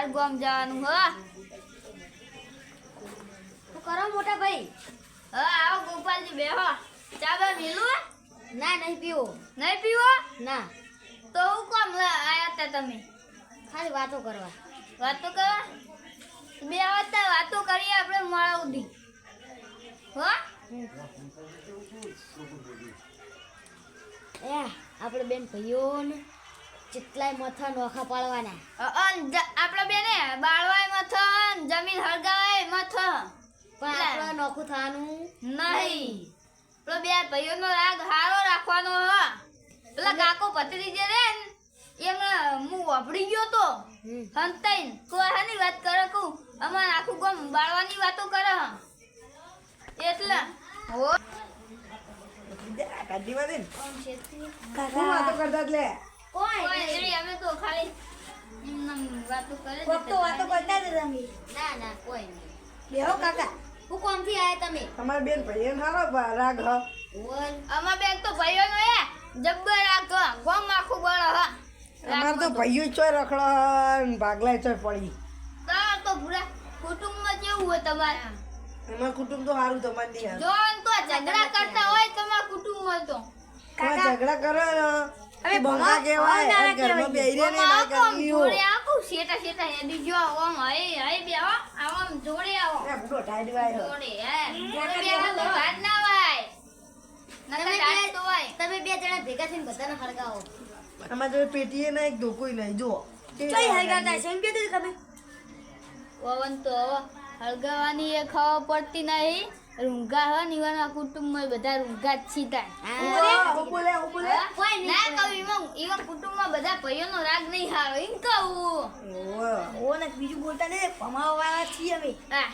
બાર ગોમ જવાનું હ. શું કરો મોટા ભાઈ? હા આવો ગોપાલજી બેહો. ચા બા મેલું? ના નહીં પીવો. નહીં પીવો? ના. તો હું કોમ આયા તા તમે? ખાલી વાતો કરવા. વાતો કરવા? બે વાતા વાતો કરીએ આપણે મોડા ઉધી હો? એ આપણે બેન ભાઈઓ ને કેટલાય મથા નોખા પાડવાના. અન આપણા બેને બાળવાય મથન જમીન હળગાવાય મથન. પણ. આપણે નોખું થવાનું નહીં. પેલો બે ભાઈઓનો રાગ હારો રાખવાનો હ. પેલા કાકો પતરી જે રે ને એમને હું વાપરી ગયો તો. હંતાઈ હંતાઈન કોઈ વાત કરે કુ? અમાર આખું ગમ બાળવાની વાતો કરે એટલે હો. કાઢી દે કાકા. વાતો કરતા જ લે? કોઈ કોઈ નહીં. નહીં, અમે તો ખાલી વાતો કરે તો વાતો કરતા જ તમે ના ના કોઈ નહીં. બેહો કાકા. હું કોમથી આયા તમે? તમારા બેન ભાઈને હારો રાગ હ. અમાર બેન તો ભાઈઓનો એ જબ્બર રાગ હ. આખું બળ હ. અમાર તો ભાઈઓ ચોય રખડો હ, ને ચોય પડી. તાર તો ભૂરા કુટુંબમાં કેવું હોય તમારા? અમાર કુટુંબ તો સારું તમારે નહીં. જો તો ઝઘડા કરતા હોય તમારા કુટુંબમાં તો. તમારે ઝઘડા કરો હવે ભમા- કહેવાય ભમા અને ઘરમાં બેહી રહે ને આખું આમ કાકીઓ. જોડે આખું શેટા શેટા હેડી જો આમ હઈ હઈ બે હો. આમ જોડે આવો. એ બુડો ટાઈડ વાય હ. જોડે હે. બે હો. તો ભાત ના વાય. નકર તમે બે- તો વાય. તમે બે જણા ભેગા થઈને બધાને હળગાવો. અમાર જોડે પેટીએ ને એક ધોકોય નહીં. જુઓ. પવન તો હળગાવાની એ ખબર પડતી નહીં. રૂંગા હ નિવાના કુટુંબમાં બધા રૂંગા જ છીતા. કોઈ ના કહું એમાં એવા કુટુંબમાં બધા ભાઈઓનો રાગ નહીં હારો એમ કહું ઓવે. બીજું બોલતા નહીં ભમાવાળા છીએ અમે હા,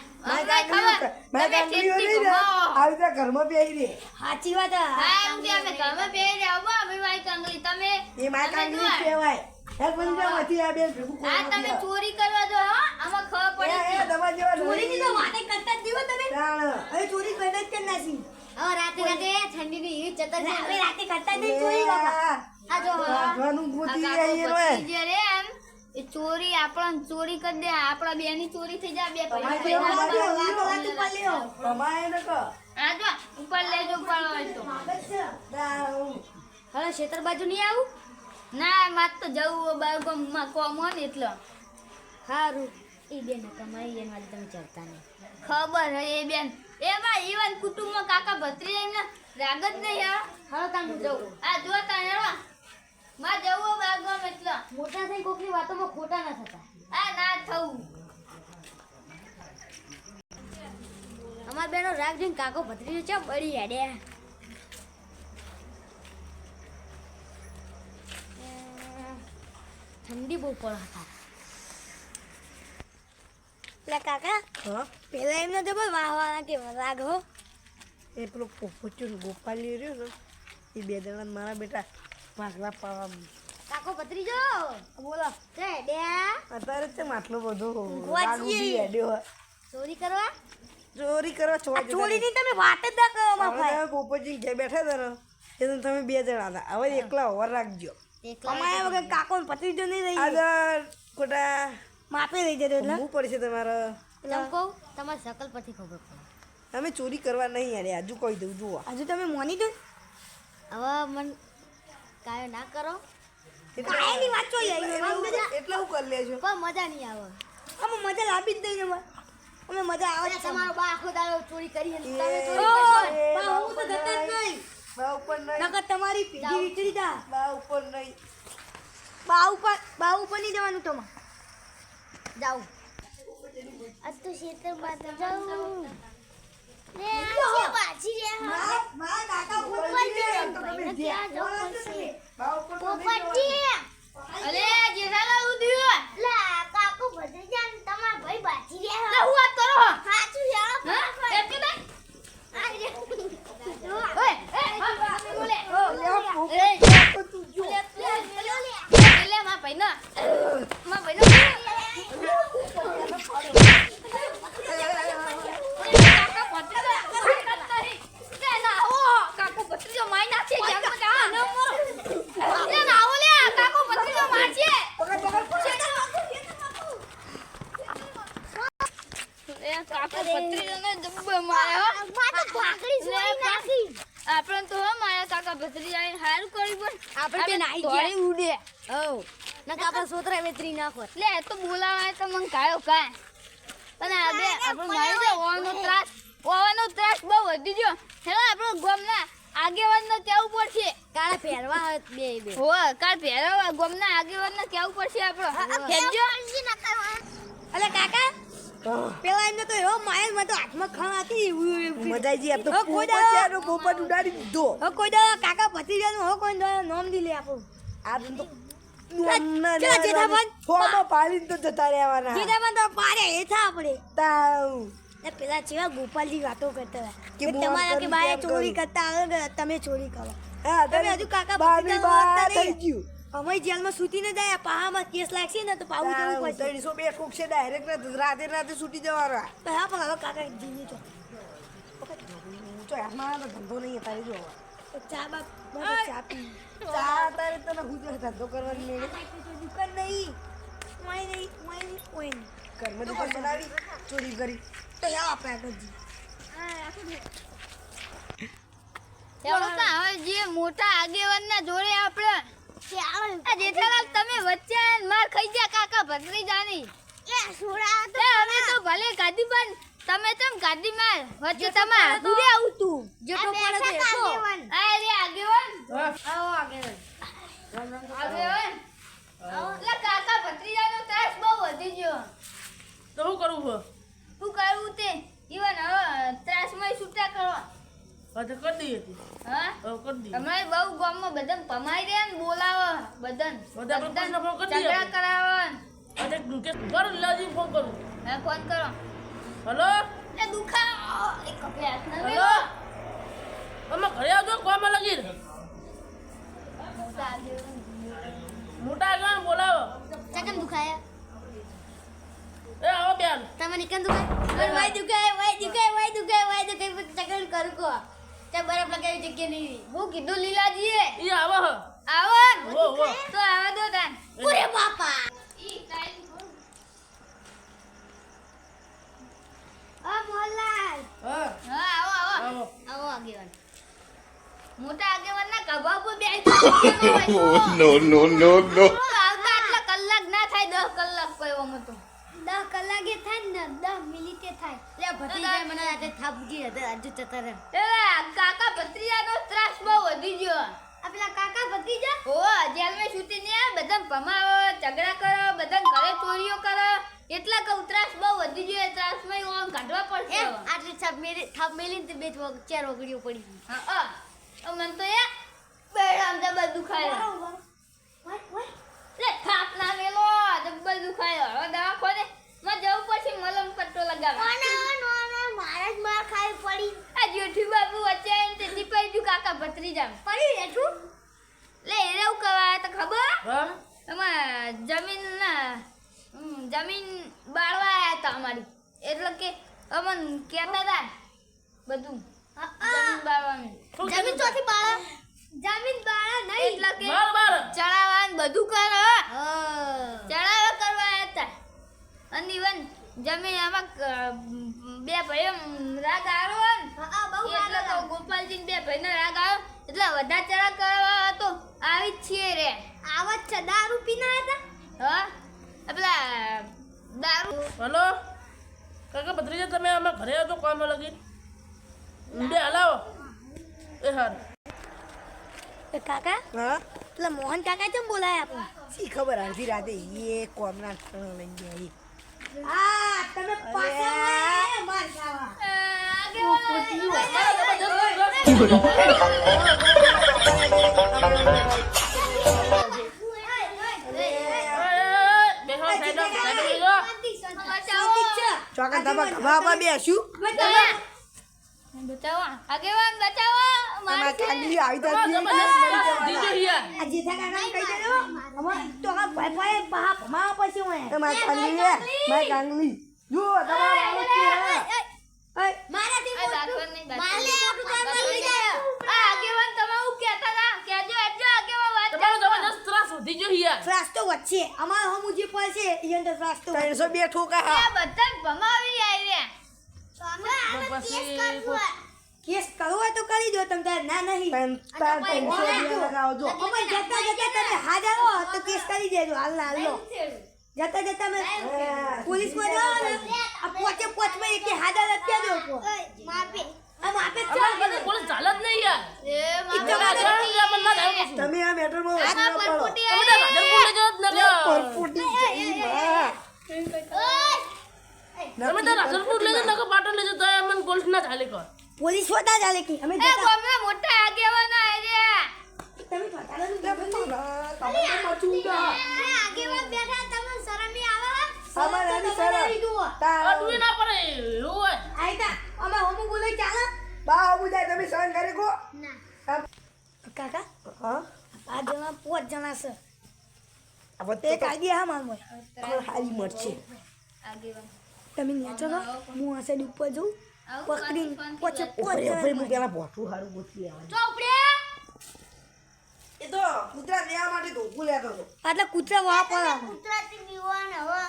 ને, ઘરમાં બેહી. સાચી વાત હા, અમે ઘરમાં બેહી અમે મારી કાંગલી. તમે એ મારી જુઓ. કહેવાય. માંથી આ ભેગું તમે ચોરી કરવા જો હો આમાં ખબર આવતું. પડે એ, એ, તમારા જેવા નહીં. કરતા જ તમે તાણ. હવે ચોરી કરી જ કરી નાખી હવે રાતે રાતે ઠંડીની એવી ચતર રાતે રાતે કરતા જ નહીં આ આ જો હા. ગોતી કાકો રોય. રે એમ, એ ચોરી કરી દે આપણા બેની ચોરી થઈ જાય બે આપણા ને. આ જો ઉપર લેજો ઉપર હોય તો હવે ખેતર બાજુ નહીં આવું ના માર તો જવું ગામમાં કોમ હોય ને એટલે. સારું એ બેન તમારી એમ આજે તમે ચડતા નહીં. ખબર હે એ બેન. એ ભાઈ ઈવન કુટુંબમાં કાકા ભત્રી એમને રાગ જ નહીં હા હવે હું જવું. આ જો તાણેવા માં જવું બાર ગામ એટલે. મોટા થઈ કોકની વાતોમાં ખોટા ના થતા. આ ના થવું. અમાર બેનો રાગ જોઈને કાકો ભત્રીજો છે બળી હેડે. ઠંડી બહુ પડે હતા પેલા કાકા હા? પેલા એમને તો બોલ વાહવાના કે હો. એ પેલો ને ગોપાલી રહ્યો ને એ બે જણા મારા બેટા ભાગલા પાવા કાકો ભત્રીજો? બોલો. કે બે? અત્યારે તે માટલો બધો વાગી હોય. ચોરી કરવા? ચોરી કરવા છોડ ચોરી ની તમે વાત જ ના કરો રહ્યા. ભાઈ તમે પોપટજી બેઠા હતા ને એ તમે બે જણા હતા. હવે એકલા ઓવર રાખજો. અમારે વગર કાકો ભત્રીજો નહીં આગળ ખોટા. માપે રહી જતો ભમવું પડશે તમારે? તમ કહું તમારી શકલ પરથી ખબર પડે. તમે ચોરી કરવા નહીં યાર આજુ કહી દઉં જુઓ. હજુ તમે મોની દો હવે મન કાયો ના કરો. એટલે કાયની વાત ચોઈ એટલે હું- એટલે હું કરી લેજો. પણ મજા નહીં આવે. અમે મજા લાવી જ દઈએ અમે મજા આવે તમારો બા આખો દાડો ચોરી કરી અને તમે ચોરી કરશો. બા હું તો જતા જ નહીં. બા ઉપર નહીં. નકર તમારી પીઢી વીતરી જા. બા ઉપર નહીં. બા ઉપર બા ઉપર નહીં જવાનું તમારે. જાઓ. આ તો શેતર બાદ જાઉં. લે આ છે બાજી રે હા મા કાકા ઉપર જવાનું ભાઈને ત્યાં જવું પડશે બા ઉપર તો નહીં પોપટજી અલે જેઠાલાલ ઉધ્યું લા કાકુ ભત્રી જાન તમાર ભાઈ બાજી રે લે હું વાત કરો હો? સાચું છે આ હા એમ કે નહીં? આ રે ઓય, એ, હા, બોલે. જવાનું. એ, તો તું જો. એટલે મારા ભાઈનો મારા ભાઈનો કાકા ભત્રીજો નહીં. લે, ના આવો. કાકો ભત્રીજો મારી નાખશે. જેમ કે આ ન મરો. લે, ના આવો લે. કાકો ભત્રીજો મારશે. તો મારે હો માં તો ભાખરી લે, સોઈ પણ- નાખી આપણે તો હો મારા કાકા ભત્રીજાને હારું કરી પણ આપણે બે નાહી ગયા. ઉડે ઓ ના આપણે સોતરા વેતરી નાખો લે તો બોલાવા તો મને કાયો કાય પણ આબે આપણે મારી જો ઓવાનો ત્રાસ ઓવાનો ત્રાસ બહુ વધી ગયો. હેલો આપણો ગામના આગેવાનને કેવું પડશે? કાળા પહેરવા હોય બે બે. હો કાલ પહેરવા ગામના આગેવાનને કેવું પડશે આપણો? કેજો અલે કાકા? પેલા એમને તો એવો માયલમાં તો હાથમાં ખણ હતી મજાજી એવું. મજા આવી આ તો કોઈ પોપટ ઉડાડી દીધો. હો કોઈ દાડો કાકા પતી જવાનું હો કોઈ દાડો નામ દી લે આપો આ તો પેલા જેવા ગોપાલજી વાતો કરતા તમારા કે ચોરી કરતા તમે ચોરી કરો. હા, તમે હજુ કાકા થઈ ગયું. અમે જેલમાં સૂતી ન જાય પાહામાં કેસ લાગશે ને તો પાવું જવું પડશે. ત્રણસો બે કોક છે ડાયરેક્ટ રાતે રાતે છૂટી જવાના. હા પણ હવે કાકા જીવી તો તો યાર મારા ધંધો નહીં તારી જો. ચા બાપ ચા પી. ચા તારે તને ગુજરાત ધંધો કરવાની મેળે? દુકાન નહીં. કોઈ નહીં કોઈ નહીં કોઈ નહીં. ઘરમાં દુકાન બનાવી ચોરી કરી. તો આપણે હેલો હવે જે મોટા આગેવાનના જોડે આપણે આ જેઠાલાલ તમે વચ્ચે માર ખાઈ ગયા કાકા ભત્રીજાની એ સોડા એ અમે તો ભલે ગાદી પણ તમે ચમ ગાદી માર વચ્ચે તમે દૂરે આવતું જેટલો પડે તો આ રે આગેવાન. આવો આગળ આગેવાન. એટલે કાકા ભત્રીજાનો ત્રાસ બહુ વધી ગયો. તો શું કરવું શું કરવું તે? ઈવન હવે ત્રાસમાં છૂટા કરવા. હવે તો કરી દઈએ તું. હા? હવે કરી દઈએ. અમારે બહુ ગામમાં બધાને પમાઈ દે ને બોલાવો. બધાને. બધા ફોન કરી. ઝઘડા કરાવન ને. આજે કે કર લાજી ફોન કરું. હા ફોન કરો. હલો? એ દુખા એક કપે હાથ ના હલો? અમે ઘરે આવજો કોમ લગી મોટા ગામ બોલાવો. ચકન દુખાયા? એ આવો બેન. તમે કેમ દુખાય? વાય દુખાય વાય દુખાય વાય દુખાય વાય દુખાય. ચકન કરું કો તે બરફ લગાવી જગ્યા નહીં. હું કીધું લીલાજીએ. એ આવો આવો. ને. તો આવા દો તાન. પૂરે બાપા. ઈ ટાઈમ આ મોહનલાલ. હા. હા આવો આવો. આવો. આવો આગેવાન. મોટા આગેવાનના ગભા ઉપર બેસી Oh, no, no, no, no. આવતા આટલા કલાક ના થાય દસ કલાક કોઈ ઓમ તો દસ કલાકે થાય ને દસ મિનિટે થાય. લે ભત્રીજા મને આજે થાપજી હતા આજે જતા રહે એલા કાકા ભત્રીજાનો ત્રાસ બહુ વધી ગયો આ પેલા કાકા ભત્રીજા ઓ જેલમાં છૂટી ને ભમાવો ઝઘડા કરો બધા ઘરે ચોરીઓ કરો. એટલા કે ત્રાસ બહુ વધી ગયો ત્રાસમાં ઓમ કાઢવા પડશે એમ આટલી થાપ મેલી થાપ મેલી ને બે ચાર ઓગળીઓ પડી હા અ તો મને તો એ બેડામ જબર દુખાય લે થાપ ના મેલો જબર દુખાય હવે દવાખાને માં જવું પછી મલમ પટ્ટો લગાવવા. મારા જ માર ખાઈ પડી. આ જેઠી બાબુ વચ્ચે આવીને તે દીપાઈ કાકા ભત્રીજા પડી એટલું લે એવું કહેવાય તો ખબર? હા. એમાં જમીન જમીન બાળવા આવ્યા હતા અમારી. એટલે કે અમન કહેતા હતા બધું જમીન બાળવાનું. જમીન? ચોથી બાળા. જમીન બાળા નહીં એટલે કે ચડાવવાનું બધું કરવા ચડાવવા કરવા હતા. અને જમીન આમાં બે ભાઈઓ રાગ આવ્યો ને ગોપાલજી બે ભાઈનો રાગ આવ્યો એટલે વધા ચડા કરવા હતો આવી જ છીએ રે. આવત છે દારૂ પીના હતા? હા આ પેલા દારૂ હલો? કાકા ભત્રીજા તમે અમે ઘરે આવજો કામ લગી બે હલાવો. એ હાર. કાકા? હા? પેલા મોહન કાકા કેમ બોલાય આપણે શી ખબર અડધી રાતે એ કોમના લઈ ગયા એ. હા તમે પાછા માર ખાવા. બેહો ચોકન તમે ગભામાં બેસ્યું બચાવો આગેવાન બચાવો તમારે કાંગલી આવી તમારે જતી જબરદસ્ત દીજો હિયા આ જેઠા કાકા કહી દેજો અમાર તો આ ભાઈ ભાઈ પહા ભમા પછી હું તમારે કાંગલી મારી કાંગલી જો તમારે આવું છે, આગેવાન તમે કહેતા હતા? કહેજો એટલો આગેવાન વાત તમારો જબરદસ્ત ત્રાસ વધી ગયો હિયા ત્રાસ તો વચ્ચે અમાર હમ જે પડશે ઈ અંદર ત્રાસ તો ત્રણસો બે ઠોકા હા. બધાને ભમાવી આવ્યા તો અમે આને પછી કેસ કરવું હોય. તો કરી દો તમે તાર ના નહીં. લગાવજો. અમે જતા જતા તમે હાજર તો કેસ કરી દેજો. હાલ ના હાલ જતા જતા મેં પોલીસમાં જાઓ ને. આ પોચે પોચમાં એક હાજર અત્યારે દો કો તમે આ ના ને કે- જઈ માં. તમે તો રાધનપુર લઈ જાઓ પાટણ લઈ તો અમને પોલીસ ના ચાલે કર પોલીસ હોતા ચાલે કે. અમે એ જતા. મોટા આગેવાનો આવ્યા તમે ફટાડાનું કેમ તમે તો મચુંગા. આગેવાન બેઠા તમને શરમ નહીં આવે? અમારે આની શરમ. તા- ડૂબી ના પડે એવું હોય. આયતા, અમે હોમું બોલે ચાલે? બા, આવું જાય, તમે સહન કરી કો? ના. કાકા આ જણા પાંચ જણા છે. આ એક કાગી હા મારમો હારી મરશે તમે નેચો તો હું. આ સાઈડ ઉપર જઉં. પકડી પોચે પોચ ઉપર હું પેલા ભોઠું હારું ગોઠવી આવે. ચોપડે એ તો કૂતરા લેવા માટે ધોકું લેતો હતો. એટલે કૂતરા વાપરા કૂતરાથી બીવાનું હવા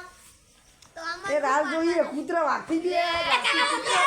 તો આમાં એ રાહ જોઈએ કૂતરા વાગી ગયા